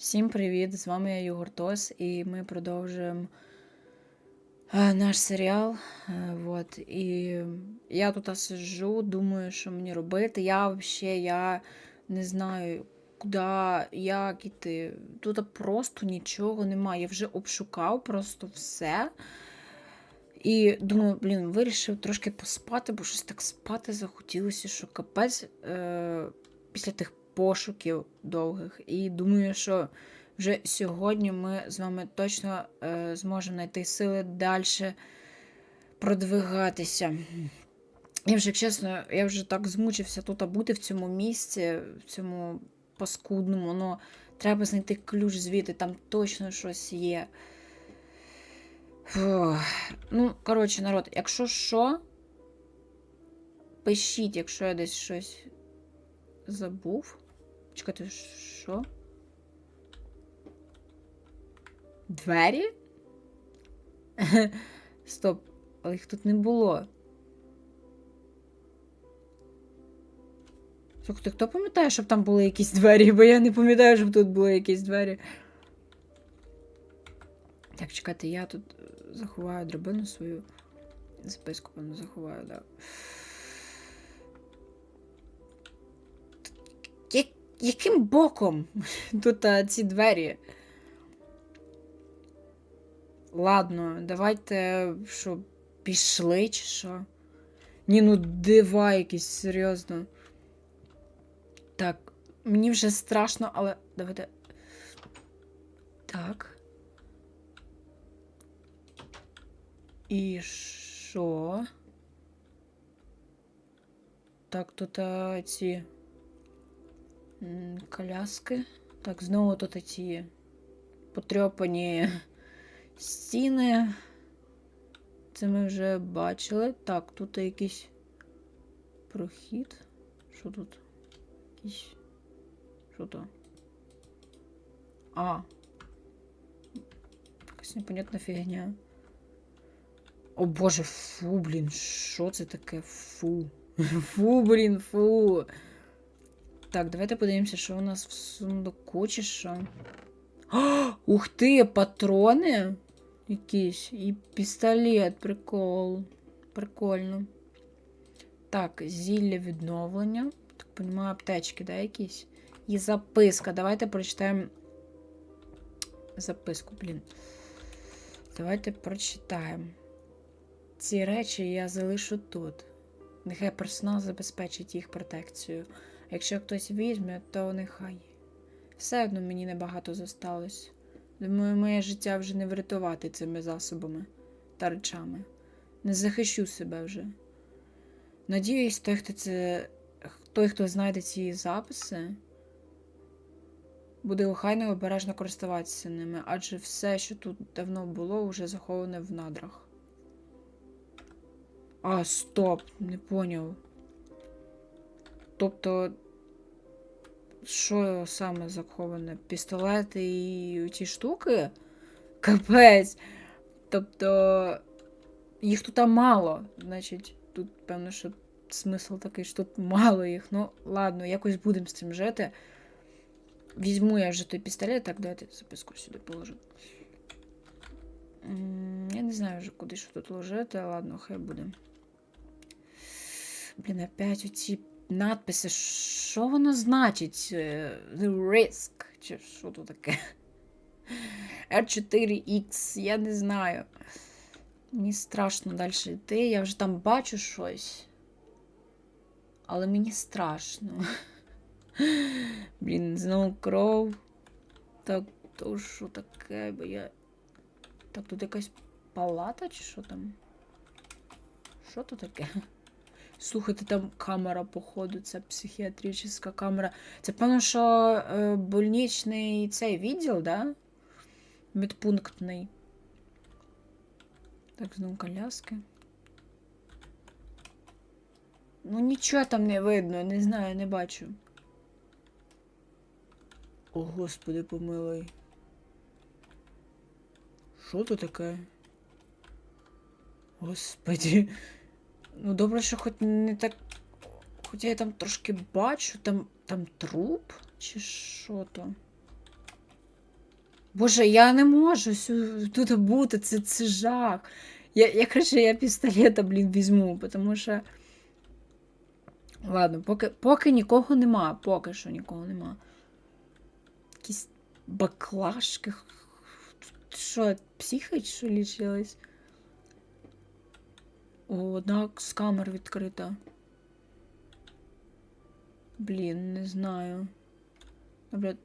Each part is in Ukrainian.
Всім привіт! З вами я Єгор Тос, і ми продовжуємо е, наш серіал. Е, Вот. І я тут сиджу, думаю, що мені робити. Я взагалі я не знаю, куди, як іти. Тут просто нічого немає. Я вже обшукав просто все. І думаю, блін, вирішив трошки поспати, бо щось так спати захотілося, що капець е, після тих пошуків довгих. І думаю, що вже сьогодні ми з вами точно е, зможемо знайти сили далі продвигатися. Я вже, чесно, я вже так змучився тут бути в цьому місці, в цьому паскудному, но треба знайти ключ звідти, там точно щось є. Фух. Ну, коротше, народ, якщо що, пишіть, якщо я десь щось забув. Чекайте, що? Двері? Стоп, але їх тут не було. Слухайте, хто пам'ятає, щоб там були якісь двері? Бо я не пам'ятаю, щоб тут були якісь двері. Так, чекайте, я тут е, заховаю драбину свою. Записку, певно, заховаю, так. Я... Яким боком тут а, ці двері? Ладно, давайте що, пішли чи що? Ні, ну дива якісь, серйозно. Так, мені вже страшно, але давайте. Так. І що? Так, тут а, ці м, коляски. Так, знову тут ці потрьопані стіни. Це ми вже бачили. Так, тут якийсь прохід. Що тут? Якийсь. Що то? А. Якась непонятна фігня. О боже, фу, блін, що це таке? Фу. Фу, блін, фу. Так, давайте подивимося, що у нас в сундуку чи що. О, ух ти, патрони якісь. І пістолет, прикол. Прикольно. Так, зілля відновлення. Так, понімаю, аптечки, да, якісь? І записка. Давайте прочитаємо записку, блін. Давайте прочитаємо. Ці речі я залишу тут. Нехай персонал забезпечить їх протекцію. Якщо хтось візьме, то нехай. Все одно мені небагато зосталось. Думаю, моє життя вже не врятувати цими засобами та речами. Не захищу себе вже. Надіюсь, той, хто це. той, хто знайде ці записи, буде охайно і обережно користуватися ними, адже все, що тут давно було, вже заховане в надрах. А, стоп, не поняв. Тобто, що саме заховане? Пістолети і ці штуки? Капець. Тобто, їх тут мало. Значить, тут, певно, що смисл такий, що тут мало їх. Ну, ладно, якось будемо з цим жити. Візьму я вже той пістолет, так, давайте записку сюди положу. Я не знаю вже, куди що тут ложити, ладно, хай буде. Блін, опять оці надписи. Що воно значить? Е, The Risk. Чи що тут таке? R4X, я не знаю. Мені страшно далі йти. Я вже там бачу щось. Але мені страшно. Блін, знову кров. Так, то що таке, бо я. Так, тут якась палата чи що там? Що тут таке? Слухайте, там камера, походу, це психіатрична камера. Це певно, що е, больничний цей відділ, да? Медпунктний. Так, знову коляски. Ну, нічого там не видно, не знаю, не бачу. О, господи, помилуй. Що то таке? Господи. Ну, добре, що хоч не так. Хоча я там трошки бачу, там там труп чи що то? Боже, я не можу тут бути, це, це жах. Я, я краще я пістолета, блін, візьму, тому що. Ладно, поки, поки нікого нема, поки що нікого нема. Якісь баклажки. Що, психи що лічились? Одна з камер відкрита. Блін, не знаю. Добре.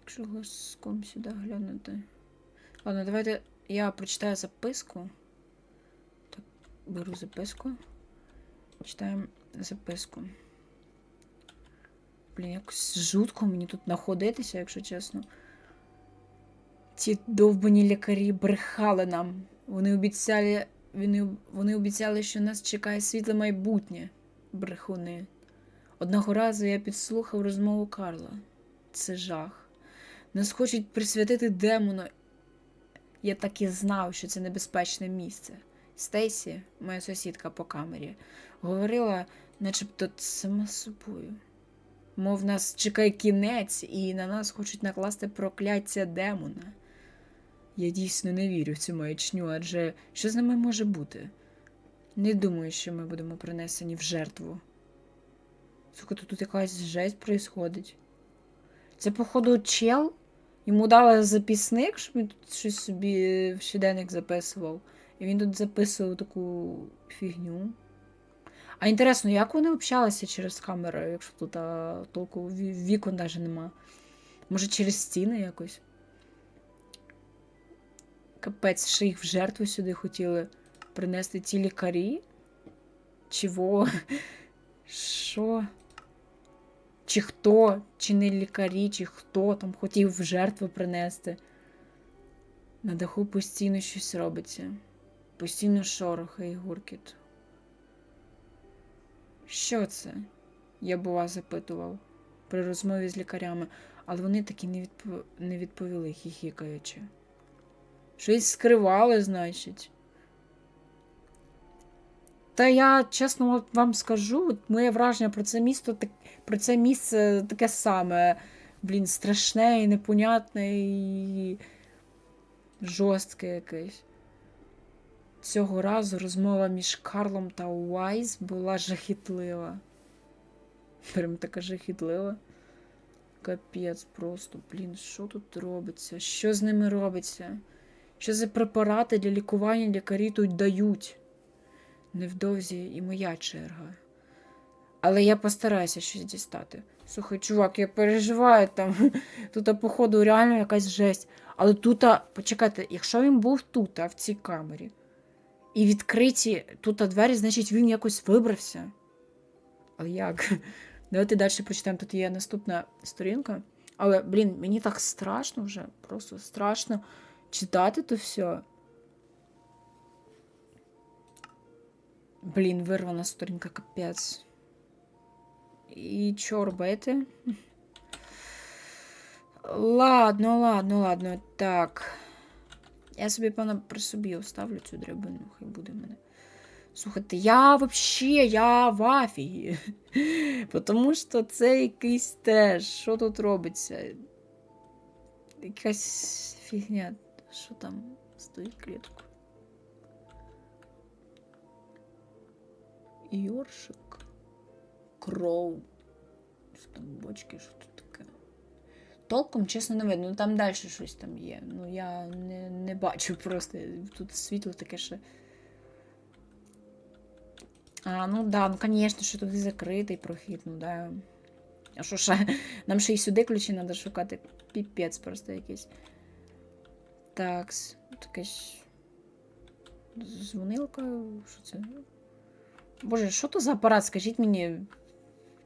Якщо глазком сюди глянути. Ладно, давайте я прочитаю записку. Так, беру записку. Читаємо записку. Блін, якось жутко мені тут знаходитися, якщо чесно. Ці довбані лікарі брехали нам. Вони обіцяли, вони, вони обіцяли, що нас чекає світле майбутнє. Брехуни. Одного разу я підслухав розмову Карла. Це жах. Нас хочуть присвятити демону. Я так і знав, що це небезпечне місце. Стейсі, моя сусідка по камері, говорила, начебто сама собою. Мов нас чекає кінець, і на нас хочуть накласти прокляття демона. Я дійсно не вірю в цю маячню, адже що з нами може бути? Не думаю, що ми будемо принесені в жертву. Слухайте, тут якась жесть происходить. Це, походу, чел. Йому дали записник, щоб він тут щось собі в щоденник записував. І він тут записував таку фігню. А інтересно, як вони общалися через камеру, якщо тут а, толку вікон навіть нема? Може, через стіни якось? Капець, ще їх в жертву сюди хотіли принести ті лікарі? Чого? Що? Чи хто, чи не лікарі, чи хто там хотів в жертву принести. На даху постійно щось робиться. Постійно шорохи і гуркіт. Що це? Я бува запитував при розмові з лікарями, але вони таки не, відпо... не відповіли, хіхікаючи. Щось скривали, значить. Та я чесно вам скажу, моє враження про це місто, так, про це місце таке саме. Блін, страшне і непонятне і жорстке якесь. Цього разу розмова між Карлом та Уайс була жахітлива. Прям така жахітлива. Капець просто, блін, що тут робиться? Що з ними робиться? Що за препарати для лікування лікарі тут дають? Невдовзі і моя черга. Але я постараюся щось дістати. Слухай, чувак, я переживаю там. Тут, походу, реально якась жесть. Але тут, почекайте, якщо він був тут, в цій камері, і відкриті тут двері, значить він якось вибрався. Але як? Давайте далі прочитаємо. Тут є наступна сторінка. Але, блін, мені так страшно вже, просто страшно читати то все. Блін, вирвана сторінка капець. І що робити? Ладно, ладно, ладно. Так. Я собі, певно, при собі оставлю цю драбину, хай буде в мене. Слухайте, я взагалі, я в афігі. Тому що це якийсь теж. Що тут робиться? Якась фігня. Що там стоїть клітку? Йоршик. Кроу. Що там бочки, що тут таке? Толком, чесно, не видно. Ну там далі щось там є. Ну я не, не бачу просто. Тут світло таке ще. А, ну да, ну звісно, що туди закритий прохід, ну да. А що ще? Нам ще й сюди ключі треба шукати. Піпець просто якийсь. Такс. Якась. Дзвонилка. Що це? Боже, що то за апарат? Скажіть мені.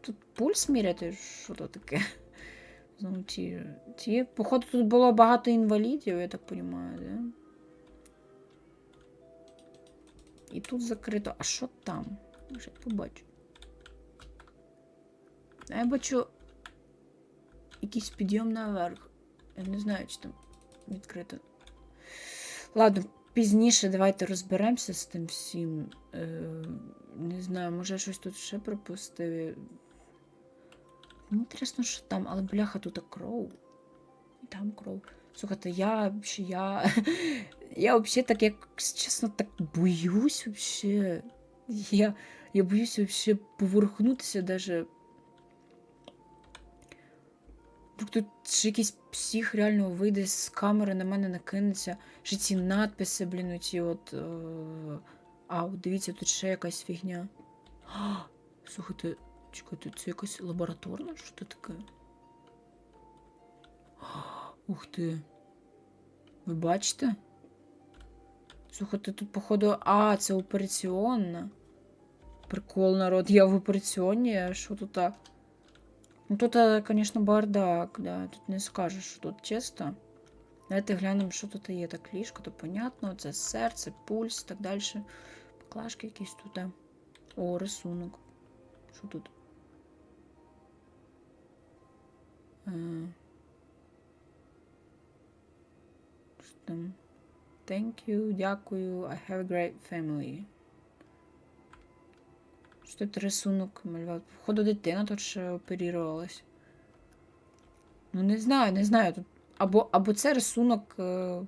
Тут пульс міряти? Що то таке? Знову ті, ті. Походу, тут було багато інвалідів, я так розумію, да? І тут закрито. А що там? Може, я побачу. А Я бачу якийсь підйом наверх. Я не знаю, чи там відкрито. Ладно, пізніше давайте розберемося з тим всім. Е, не знаю, може я щось тут ще пропустив. Мені інтересно, що там, але бляха тут кров. там кров. Слухайте, я я. Я вообще так, як чесно, так боюсь вообще. Я, я боюсь вообще поверхнутися даже. Тут ще якийсь псих реально вийде з камери на мене накинеться. Ще ці надписи, блін, оці от. Е... А, от дивіться, тут ще якась фігня. А, слухайте, чекайте, це якась лабораторна? Що це таке? Ух ти. Ви бачите? Слухайте, тут, походу. А, це операційна. Прикол, народ, я в операціоні, а що тут? а? Ну тут, звісно, бардак, да. Тут не скажеш, що тут чисто. Давайте глянемо, що тут є. Так, ліжко, то понятно. Це серце, пульс, так далі. Поклажки якісь тут. О, рисунок. Що тут? Що там? Thank you, дякую. I have a great family. Що тут рисунок малював? Походу, дитина тут ще оперувалась. Ну, не знаю, не знаю. Тут... Або, або це рисунок. е,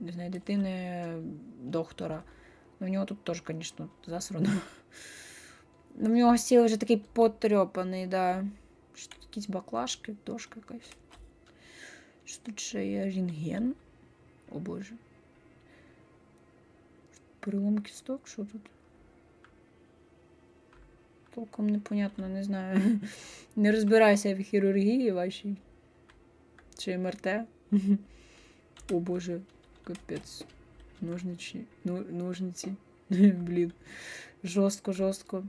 Не знаю, дитини доктора. Ну, в нього тут теж, звісно, засрано. Ну, в нього стіл вже такий потрьопаний, да. Що тут якісь баклажки, дошка якась. Що тут ще є рентген? О боже. Перелом кісток, що тут? Толком непонятно, не знаю. Не розбирайся в хірургії вашій. Чи МРТ. О боже, капець. Ножниці. Ну, ножниці. Блін. Жорстко, жорстко.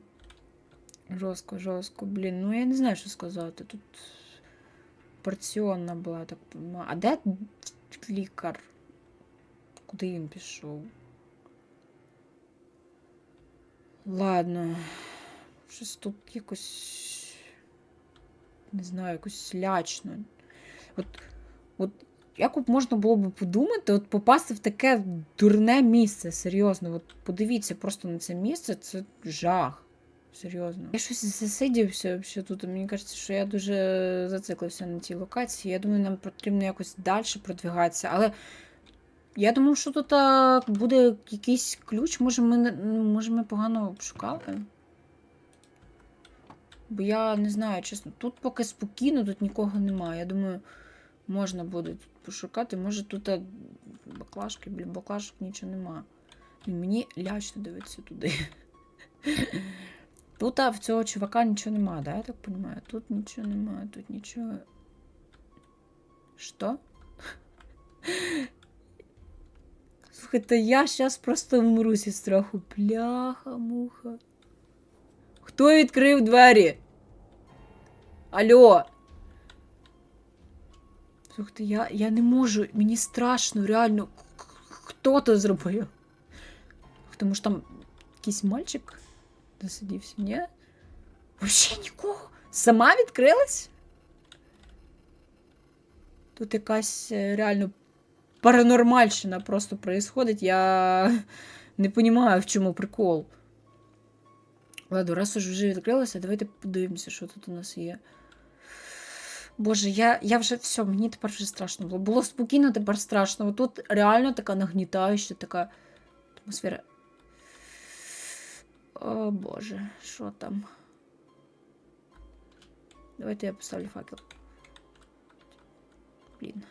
Жорстко, жорстко. Блін, ну я не знаю, що сказати. Тут порціонна була, так. А де лікар? Куди він пішов? Ладно. Щось тут якось. Не знаю, якось лячно. От, от як можна було б подумати, от попасти в таке дурне місце, серйозно. От подивіться просто на це місце, це жах. Серйозно. Я щось засидівся тут. Мені кажеться, що я дуже зациклився на цій локації. Я думаю, нам потрібно якось далі продвигатися. Але я думаю, що тут буде якийсь ключ. Може, ми, ну, може, ми погано шукали? Бо я не знаю, чесно, тут поки спокійно, тут нікого немає. Я думаю, можна буде тут пошукати. Може тут баклажки, біля баклажок нічого нема. І мені лячно дивитися туди. Тут в цього чувака нічого нема, да, я так розумію? Тут нічого немає, тут нічого. Що? Слухайте, я зараз просто вмру зі страху. Пляха, муха. Хто відкрив двері? Алло. Слухайте, я, я не можу, мені страшно, реально. Хто це зробив? Тому що там якийсь мальчик засидівся, ні? Вообще нікого. Сама відкрилась? Тут якась е, реально паранормальщина просто происходить. Я не розумію, в чому прикол. Ладно, раз уж вже відкрилося, давайте подивимося, що тут у нас є. Боже, я, я вже все, мені тепер вже страшно було. Було спокійно, тепер страшно. Тут реально така нагнітаюча така атмосфера. О Боже, що там? Давайте я поставлю факел. Блін.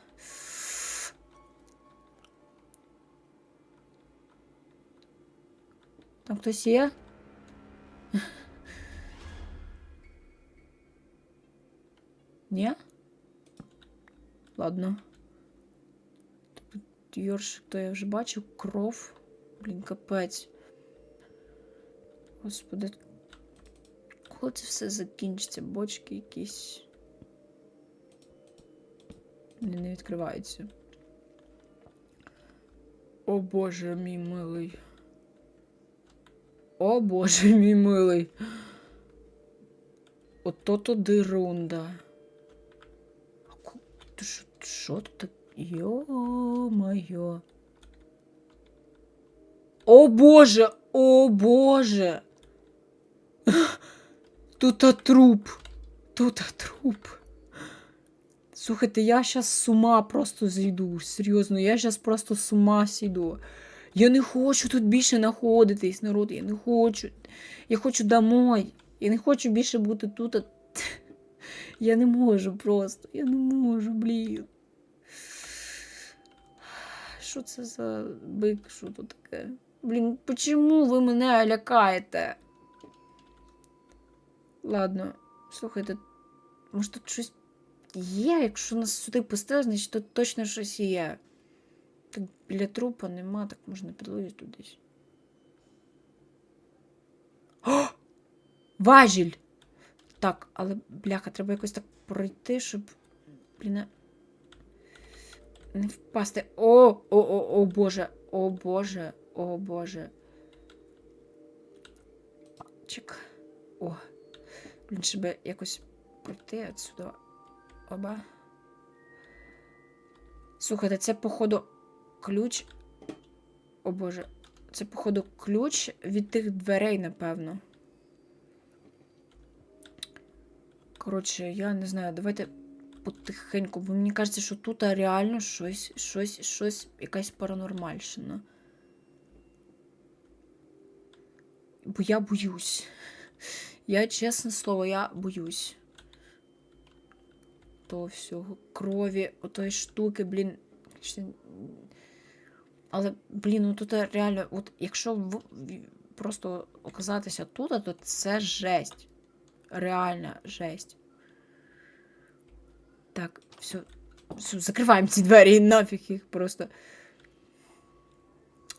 Там хтось є? Ні? Ладно. Йоршик, то я вже бачив. Кров. Блін, капець. Господи. Коли це все закінчиться? Бочки якісь. Блін, не відкриваються. О боже мій милий. О боже мій милий. Ото то дирунда. Що тут так? Йо-моє. О боже! О боже! Тут труп. Тут труп. Слухайте, я зараз з ума просто зійду. Серйозно, я зараз просто з ума сійду. Я не хочу тут більше знаходитись, народ. Я не хочу. Я хочу домой. Я не хочу більше бути тут. Я не можу просто. Я не можу, блін. Що це за бик? Що тут таке? Блін, почему ви мене лякаєте? Ладно, слухайте, може тут щось є? Якщо нас сюди пустили, значить тут точно щось є. Так біля трупа нема, так можна підловити десь. Важіль! Так, але бляха, треба якось так пройти, щоб. Блін. Не впасти. О, о, о, о боже, о боже, о боже. Чек. О. Блін, щоб якось пройти отсюди. Оба. Слухайте, це, походу, ключ. О боже. Це, походу, ключ від тих дверей, напевно. Коротше, я не знаю, давайте потихеньку, бо мені кажеться, що тут реально щось, щось, щось, якась паранормальщина. Бо я боюсь. Я, чесне слово, я боюсь. То всього крові, отої штуки, блін. Але, блін, ну тут реально, от якщо просто оказатися тут, то це жесть. Реальна жесть. Так, все, все, закриваємо ці двері і нафіг їх просто.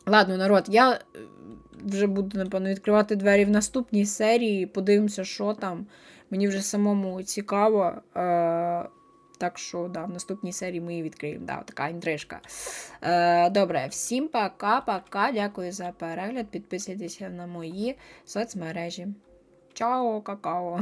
Ладно, народ, я вже буду, напевно, відкривати двері в наступній серії. Подивимося, що там. Мені вже самому цікаво. Е, так що, да, в наступній серії ми її відкриємо. Да, така інтрижка. Е, добре, всім пока-пока. Дякую за перегляд. Підписуйтеся на мої соцмережі. Чао, какао!